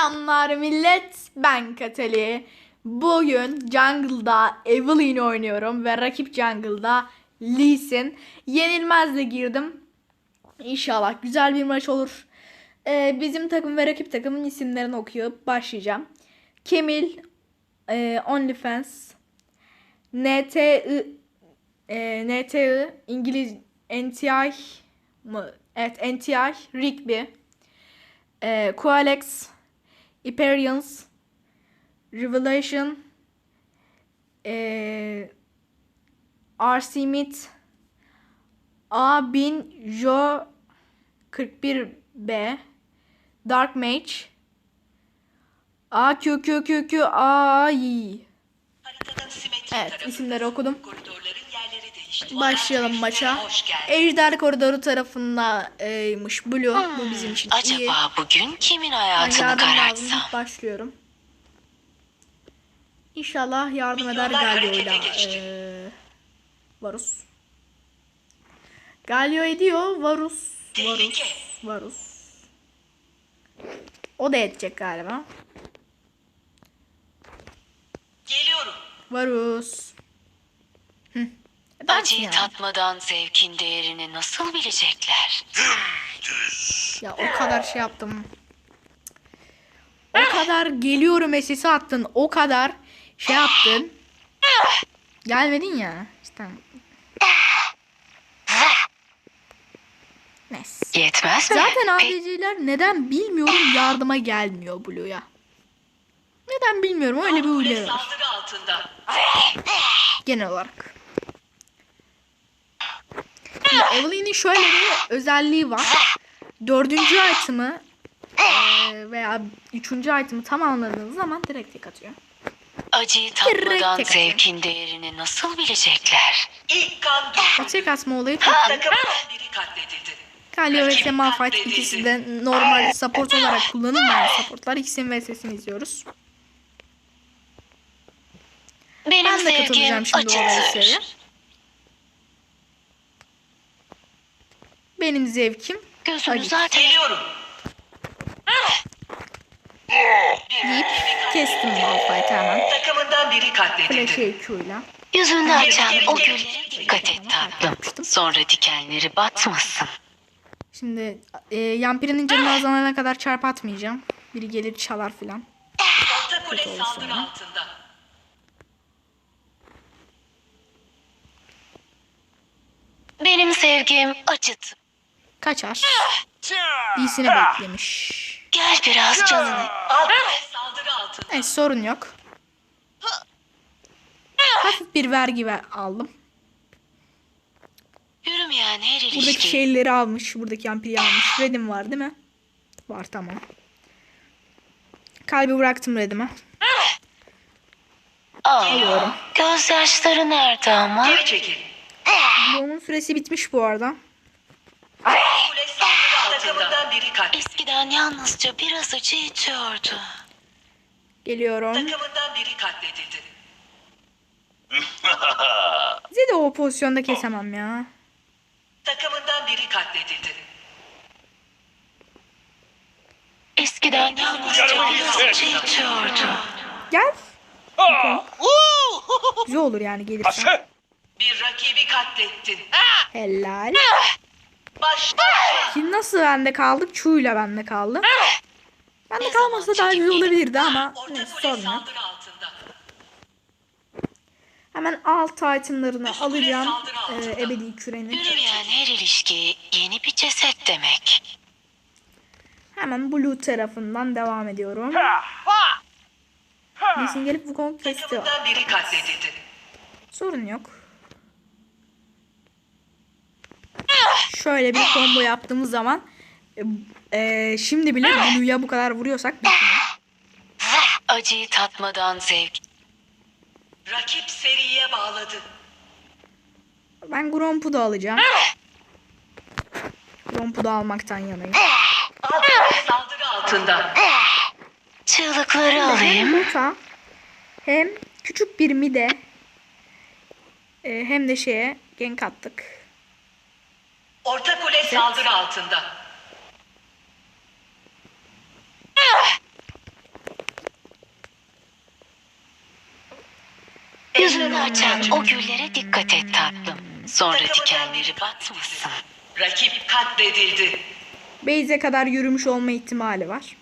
Selamlar millet. Ben Katali. Bugün jungle'da Evelyn oynuyorum ve rakip jungle'da Lee Sin. Yenilmezle girdim. İnşallah güzel bir maç olur. Ee, bizim takım ve rakip takımın isimlerini okuyup başlayacağım. Kemil, e, OnlyFans, NTI, e, NTI, İngiliz, NTI mı? Evet, NTI, Rigby, e, Coalex, Hyperions, Revelation, e, RC Mid, A1000 Jo 41B, Dark Mage, AQQQQ simetrik Evet, isimleri okudum. koridorların değişti. Başlayalım maça. Ejder koridoru tarafındaymış Blue. Bu bizim için iyi. Acaba bugün kimin hayatını karartsam? Başlıyorum. İnşallah yardım eder Galio'yla. Ee, Varus. Galio ediyor. Varus. Varus. Varus. O da edecek galiba. Geliyorum. Varus. Hı. Acıyı yani. tatmadan zevkin değerini nasıl bilecekler? Ya o kadar şey yaptım. O kadar geliyorum sesi attın. O kadar şey yaptın. Gelmedin ya. İşte. Neyse. Yetmez mi? Zaten ADC'ler neden bilmiyorum yardıma gelmiyor Blue'ya. Neden bilmiyorum öyle bir huyları var. Genel olarak. Şimdi Evelyn'in şöyle bir özelliği var. Dördüncü item'ı eee, veya üçüncü item'ı tamamladığınız zaman direkt tek atıyor. Acıyı Direkt tatmadan tek zevkin değerini nasıl bilecekler? İlk kan O tek atma olayı çok iyi. Takımdan biri katledildi. Galio ve Sema Fight ikisi de normal support olarak kullanılmayan supportlar. İkisinin VS'sini izliyoruz. Benim Ben de katılacağım şimdi o acıtır. VS'ye. Benim zevkim Gözünü zaten... Geliyorum. deyip kestim Malphite'i hemen. Takımından biri katledildi. Flash'e Q'yla. Yüzünde açan o güllere dikkat et tatlım. Sonra dikenleri batmasın. Şimdi e, Yampir'in canını azalana kadar çarp atmayacağım. Biri gelir çalar filan. Orta kule saldırı altında. Benim sevgim acıt. Kaçar. DC'ni beklemiş. Gel biraz canını. Altında. Evet sorun yok. Hafif bir vergi ver, aldım. Yürümeyen her Buradaki ilişki. şeyleri almış. Buradaki Yampir'i almış. Red'im var değil mi? Var tamam. Kalbi bıraktım Red'ime. Aa, gözyaşları nerede ama? Geri çekil. Bloğumun süresi bitmiş bu arada. Kule saldırı Takımından biri kat. Eskiden yalnızca biraz acı içiyordu. Geliyorum. Takımından biri katledildi. Size de o pozisyonda kesemem ya. Takımından biri katledildi. Eskiden yalnızca biraz acı içiyordu. Gel. Güzel olur yani gelirsen. Bir rakibi katlettin. Helal. Başla. Şimdi nasıl bende kaldık? Çu'yla bende kaldı. Bende kalmasa daha güzel olabilirdi ama kule sorun yok. Hemen alt itemlarını alacağım. Ee, ebedi küreni. Yürümeyen her ilişki yeni bir ceset demek. Hemen blue tarafından devam ediyorum. Lisin gelip kesti. Takımından biri katledildi. Sorun yok. Şöyle bir combo yaptığımız zaman e, e, şimdi bile Blue'ya bu kadar vuruyorsak. Acıyı tatmadan zevk. Rakip seriye bağladı. Ben Gromp'u da alacağım. Gromp'u da almaktan yanayım. Saldırı altında. Çığlıkları Hem alayım. bota hem küçük bir mide e, hem de şeye gank attık. Orta kule saldırı altında. Ah! Gözünü açan o güllere dikkat et tatlım. Sonra dikenleri batmasın. Rakip katledildi. Beyze kadar yürümüş olma ihtimali var.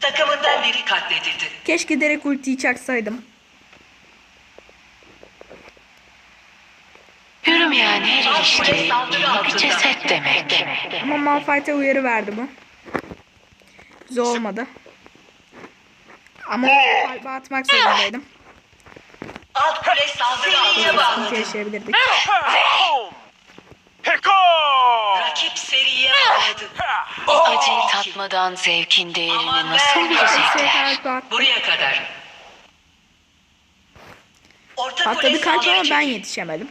Takımından biri katledildi. Keşke direkt ultiyi çaksaydım. Yürümeyen her ilişki yeni bir ceset demek. Ama Malphite'e uyarı verdi bu. Güzel olmadı. Ama kalbe atmak zorundaydım. Alt kule saldırı altına Sıkıntı yaşayabilirdik. Heko! Rakip seriye bağladı. O acıyı tatmadan zevkin değerini nasıl Şey, bilecekler? attı. Buraya kadar. Orta kule Patladı kalp ama ben yetişemedim.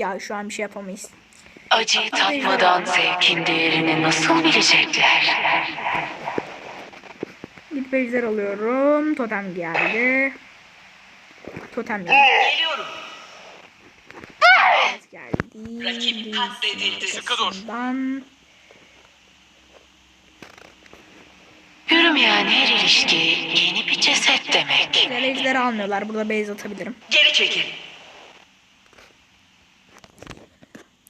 Yok ya şu an bir şey yapamayız. Acıyı tatmadan zevkin değerini nasıl bilecekler? Gidip ejder alıyorum. Totem geldi. Totem geldi. Geliyorum. Evet, geldi. Rakip katledildi. Sıkı dur. Yürümeyen her ilişki yeni bir ceset demek. ejder almıyorlar. Burada base atabilirim. Geri çekil.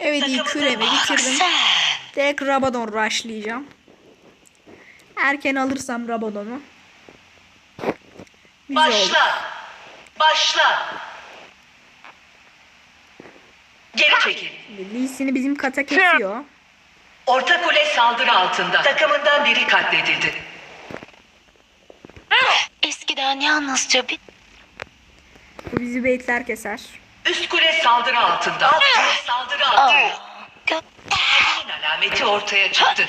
Evet iyi küremi bitirdim. Direkt Rabadon rushlayacağım. Erken alırsam Rabadon'u. Güzel oldu. Başla. Başla. Geri çekil. Lee'sini bizim kata kesiyor. Orta kule saldırı altında. Takımından biri katledildi. Eskiden yalnızca bir... Bu bizi baitler keser. Üst kule saldırı altında. Alt kule saldırı altında. Göklerin alameti ortaya çıktı.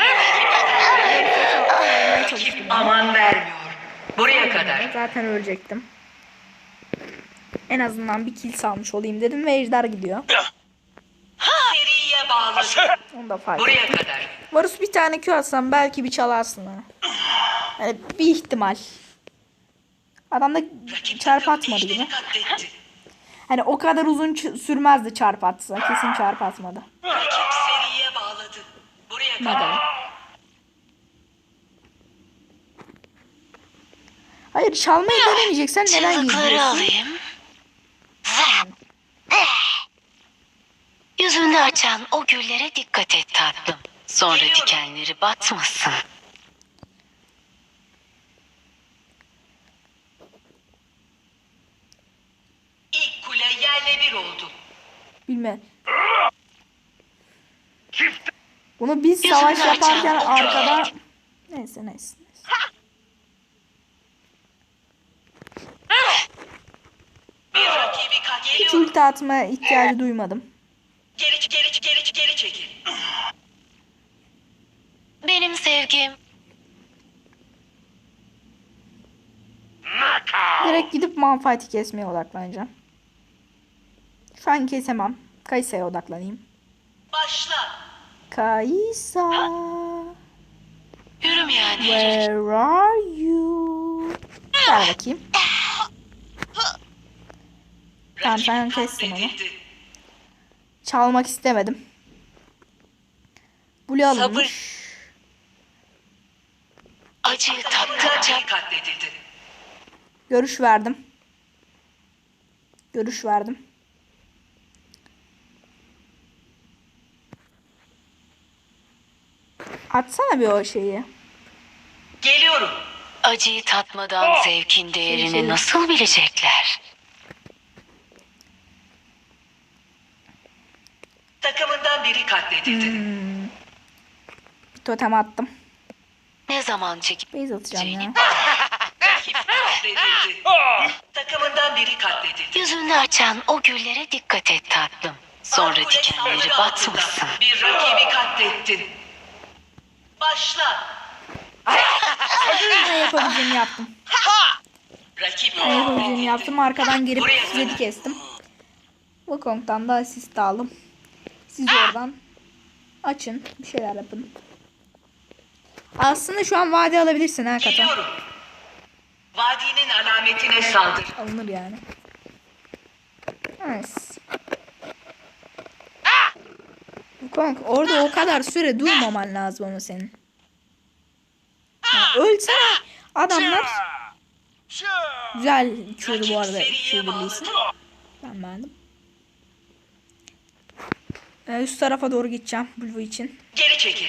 Rakip aman vermiyor. Buraya kadar. Zaten ölecektim. En azından bir kill salmış olayım dedim ve ejder gidiyor. Seriye bağladı. Onu da fark Buraya ettim. kadar. Varus bir tane Q atsam belki bir çalarsın ha. Yani bir ihtimal. Adam da çarp atmadı gibi. Hani o kadar uzun sürmezdi çarp atsa. Kesin çarp atmadı. Rakip seriye bağladı. Buraya kadar. Hayır çalmayı denemeyeceksen neden gizliyorsun? alayım. Yüzünü açan o güllere dikkat et tatlım. Sonra dikenleri batmasın. İlk kule yerle bir oldu. Bilme. Bunu biz savaş yaparken arkada... Neyse neyse. neyse. Hiç ulti atma ihtiyacı duymadım. Geri geri geri geri çekil. Benim sevgim. Direkt gidip Malphite'i kesmeye odaklanacağım. Şu an kesemem. Kaysa'ya odaklanayım. Başla. Kaysa. Yürümeyen her Where are you? Gel bakayım. Tamam rakip kessin onu. Çalmak istemedim. Blue alınmış. Acıyı tattıkça katledildi. Görüş verdim. Görüş verdim. Atsana bir o şeyi. Geliyorum. Acıyı tatmadan zevkin değerini nasıl bilecekler? Takımından biri katledildi. Bir totem attım. Ne zaman çekip Base atacağım ya. katledildi. Takımından biri katledildi. Yüzünü açan o güllere dikkat et tatlım. Sonra dikenleri batmasın. Bir rakibi katlettin. Başla. Ne yapabileceğimi yaptım. Rakip Ne yapabileceğimi yaptım. Arkadan girip kadar. kestim. Wukong'dan da asist aldım. Siz oradan açın. Bir şeyler yapın. Aslında şu an vade alabilirsin ha kata. Geliyorum. Vadinin alametine saldır. Alınır yani. Evet. Konk orada o kadar süre durmaman lazım ama senin. Ya ölsene. Adamlar güzel uçuyordu bu arada şey birliğisi. Ben beğendim. Ee, üst tarafa doğru gideceğim Bulvo için. Geri çekil.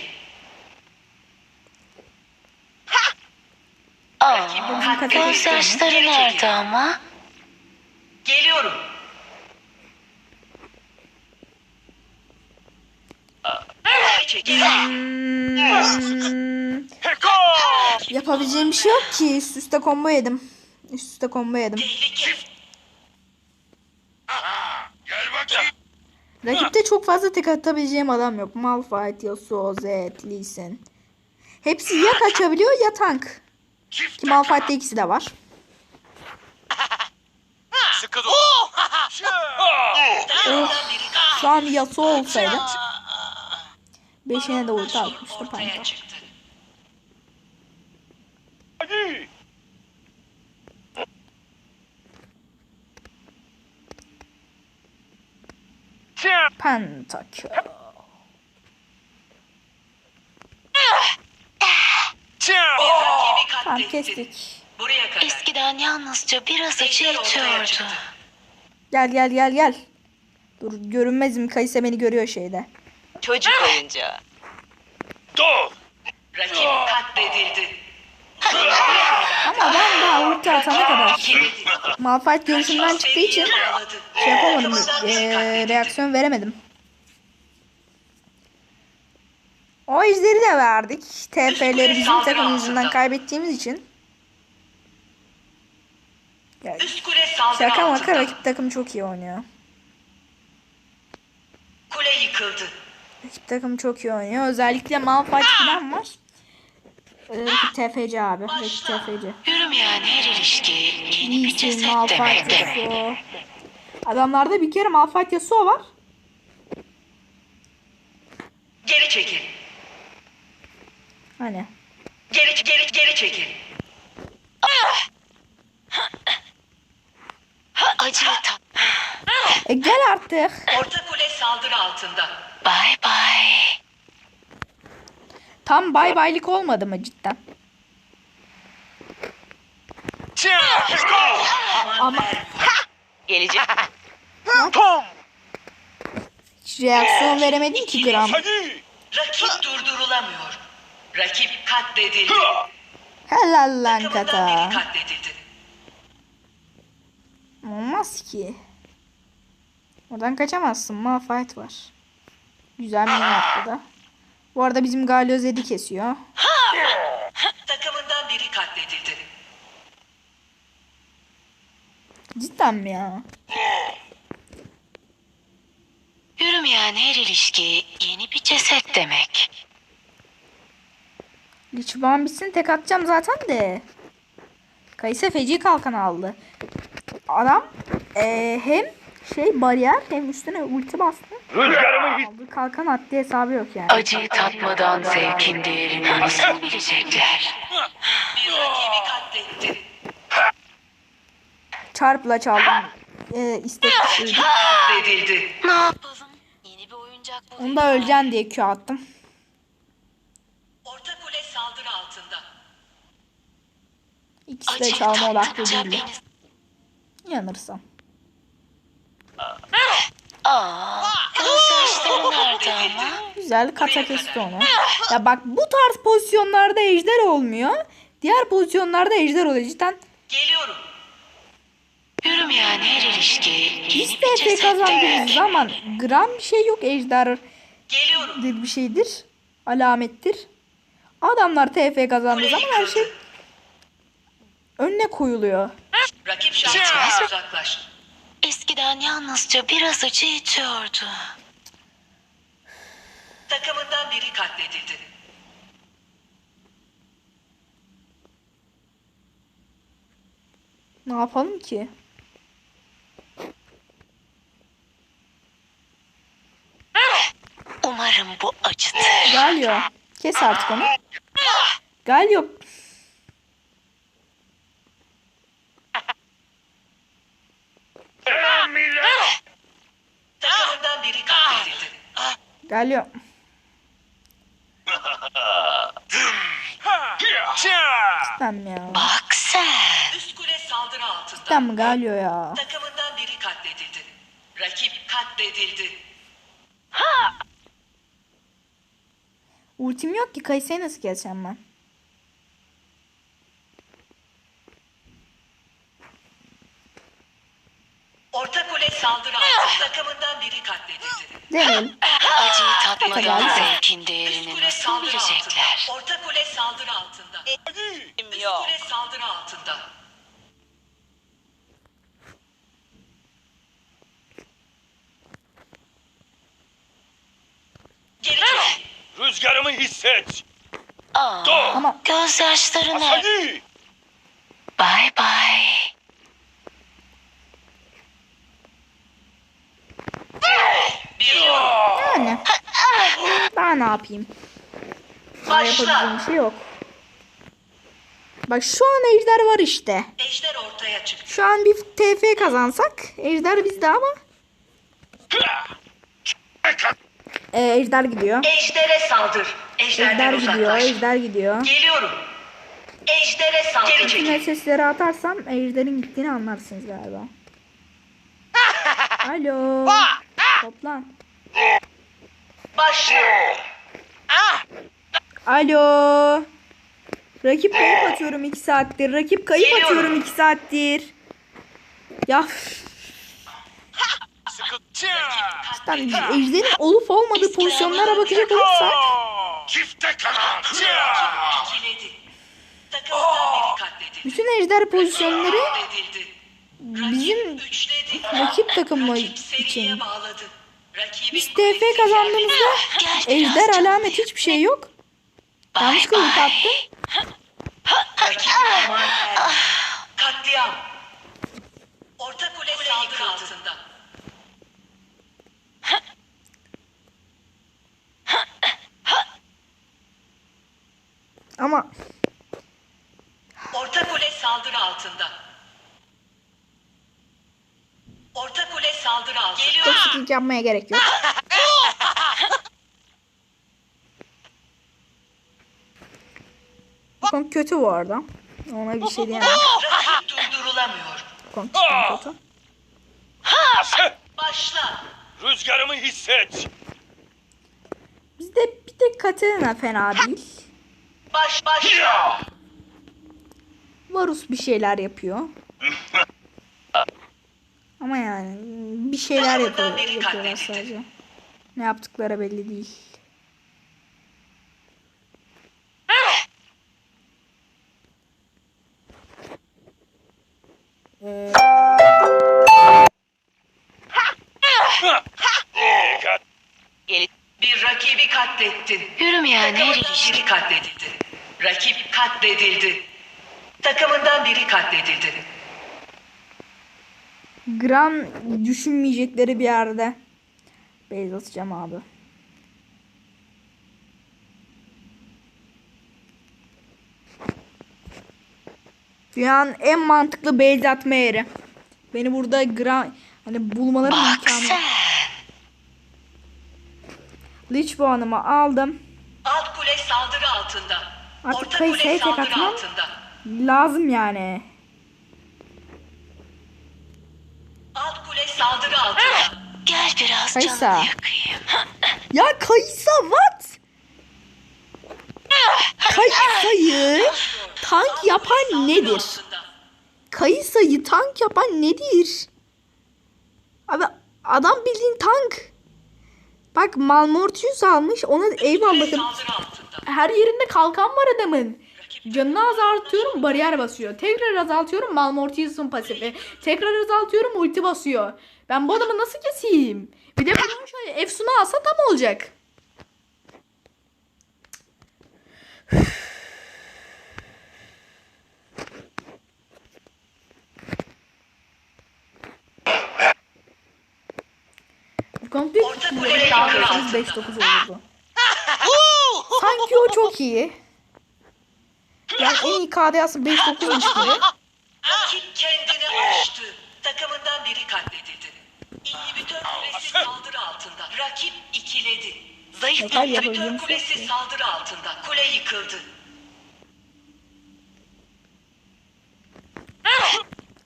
Aa, kategori gözyaşları nerede ama? Geliyorum. Geri çekil. Hmm, yapabileceğim bir şey yok ki. Üst üste combo yedim. Üst üste combo yedim. Rakipte çok fazla tek atabileceğim adam yok. Malphite, Yasuo, Zed, Lee Sin. Hepsi ya kaçabiliyor ya tank. Ki Malphite'de ikisi de var. sıkı dur. Takımdan biri kaldı. Şu an Yasuo olsaydı. Beşine de ulti atmıştı. Hadi. Pentakill. Tamam kestik. Buraya kadar. Eskiden yalnızca biraz acı çıktı. Gel gel gel gel. Dur görünmezim. Kayısa beni görüyor şeyde. Çocuk oyuncağı. Dur. Rakip katledildi. Ama ben daha ulti atana kadar. Malphite görüşümden çıktığı için şey yapamadım. Katledildi. reaksiyon veremedim. O ejderi de verdik. TP'leri bizim takım yüzünden kaybettiğimiz için. Ya, Üst kule saldırı şaka maka rakip takım çok iyi oynuyor. Kule yıkıldı. Rakip takım çok iyi oynuyor. Özellikle Malphite falan var. Ee, Rakip TFC abi. Rakip TFC. Yürümeyen her ilişki yeni bir ceset Malphite. Yasuo. Adamlarda bir kere Malphite Yasuo var. Geri çekil. Hani. Geri geri geri çekil. Acıyı tat. E gel artık. Orta kule saldırı altında. Bye bye. Tam bay baylık olmadı mı cidden? Ama Gelecek. Tom. hiç reaksiyon veremedim ki gram. Rakip durdurulamıyor. Rakip katledildi. Helal lan Takımından kata. biri katledildi. Olmaz ki. Oradan kaçamazsın. Malphite var. Güzel mini yaptı da. Bu arada bizim Galio Zed'i kesiyor. Takımından biri katledildi. Cidden mi ya? Yürümeyen her ilişki yeni bir ceset demek. Liçban bitsin tek atacağım zaten de. Kayısı feci kalkan aldı. Adam eee, hem şey bariyer hem üstüne ulti bastı. Rüzgarımı his. Aldı kalkan attı hesabı yok yani. Acıyı tatmadan zevkin değerini nasıl bilecekler? Bir rakibi katletti. Çarpla çaldım. Eee istek dışıydı. Katledildi. Ne yapalım? Yeni bir oyuncak bulayım. Onu da öleceksin diye Q attım. Orta kule saldırı altında. İkisi de Acıyı çalma odaklı tattıkça değildi. beni... Yanırsam. Aa, gözyaşları nerede ama? Güzel kata kesti onu. Ya bak bu tarz pozisyonlarda ejder olmuyor. Diğer pozisyonlarda ejder oluyor. Cidden Geliyorum. Yürümeyen her ilişki yeni biz bir TP ceset kazandığımız zaman gram bir şey yok ejder Geliyorum. bir şeydir. Alamettir. Adamlar TF kazandığı zaman her şey önüne koyuluyor. Rakip şansına uzaklaş. Eskiden yalnızca biraz acı içiyordu. Takımından biri katledildi. Ne yapalım ki? Umarım bu acıdır. Galio. Kes artık onu. Galio. Takımından biri katledildi. Geliyor. Tamam ya. Bak sen. Üst kule saldırı altında. Tamam geliyor ya. Takımından biri katledildi. Rakip katledildi. Ultim yok ki Kayse'yi nasıl geçeceğim ben? Orta kule saldırı altında. Takımından biri katledildi. Deneyelim. Acıyı tatmadan zevkin Üst değerini kule nasıl saldırı bilecekler? altında. Orta kule saldırı altında. Üst kule saldırı altında. Geri çekil. Rüzgarımı hisset. Aa, Dur. Ama gözyaşlarını. Asagi. Bye bye. Yani. Daha ne yapayım? Daha yapabileceğim bir şey yok. Bak şu an ejder var işte. Ejder ortaya çıktı. Şu an bir TF kazansak ejder bizde ama e, ejder gidiyor. Ejdere saldır. Ejder Ejderden gidiyor, uzaklaş. ejder gidiyor. Geliyorum. Ejdere saldır. Geri sesleri atarsam ejderin gittiğini anlarsınız galiba. Alo. Toplan. Başla. Alo. Rakip kayıp atıyorum 2 saattir. Rakip kayıp Geliyorum. atıyorum 2 saattir. Ya işte ejderin olup olmadığı pozisyonlara bakacak olursak Çifte kanat. Bütün ejder pozisyonları. Bizim rakip seriye için. Biz TF kazandığımızda ejder alamet hiçbir şey yok. Yanlış kılık attım. Katliam. Orta kule saldırı altında. Ama Orta kule saldırı altında. Orta kule saldırı çok Geliyor. sıkıntı yapmaya gerek yok. Bu konu kötü bu arada. Ona bir şey diyemem. Rakip durdurulamıyor. Cidden kötü. Başla. Rüzgarımı hisset. Bizde bir tek Katerina fena değil. Baş başla. Varus bir şeyler yapıyor. Ama yani bir şeyler yapıyor, yapıyorlar sadece. Ne yaptıkları belli değil. Bir rakibi katlettin. Yürümeyen her biri katledildi. Rakip katledildi. Takımından biri katledildi. Gram düşünmeyecekleri bir yerde. Beyz atacağım abi. Dünyanın en mantıklı beyz atma yeri. Beni burada gram hani bulmaları imkanı. Lich puanımı aldım. Alt kule saldırı altında. Artık Orta kule saldırı atmam. altında. Lazım yani. Alt kule saldırı altında. Gel biraz Kaysa. canını yakayım. Ya Kaysa what? Kayısayı tank yapan nedir? Kayısayı tank yapan nedir? Abi adam bildiğin tank. Bak Malmortius almış ona eyvallah. Her yerinde kalkan var adamın. Canını azaltıyorum bariyer basıyor. Tekrar azaltıyorum Malmortius'un pasifi. Tekrar azaltıyorum ulti basıyor. Ben bu adamı nasıl keseyim? Bir de bunun şöyle Efsun'u alsa tam olacak. Komple Orta kule saldırı altında. 5-9 olurdu. Sanki o çok iyi. Yani en iyi KDA'sı 5-9'muş gibi. Rakip kendini aştı. Takımından biri katledildi. İnhibitör kulesi saldırı altında. Rakip ikiledi. Zayıf Yeter, inhibitör kulesi saldırı altında. Kule yıkıldı.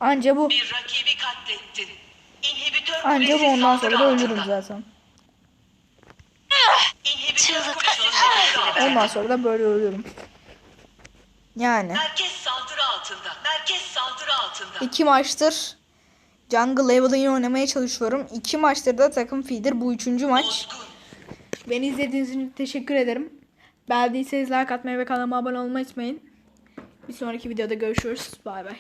Anca bu. Bir rakibi katlettin. İnhibitör Anca bu ondan sonra da ölürüm zaten. Ondan sonra da böyle ölürüm. Yani. Merkez saldırı altında. Merkez saldırı altında. iki maçtır Jungle Level'ı oynamaya çalışıyorum. İki maçtır da takım feeder. Bu üçüncü maç. Bozgun. Beni izlediğiniz için teşekkür ederim. Beğendiyseniz like atmayı ve kanalıma abone olmayı unutmayın. Bir sonraki videoda görüşürüz. Bay bay.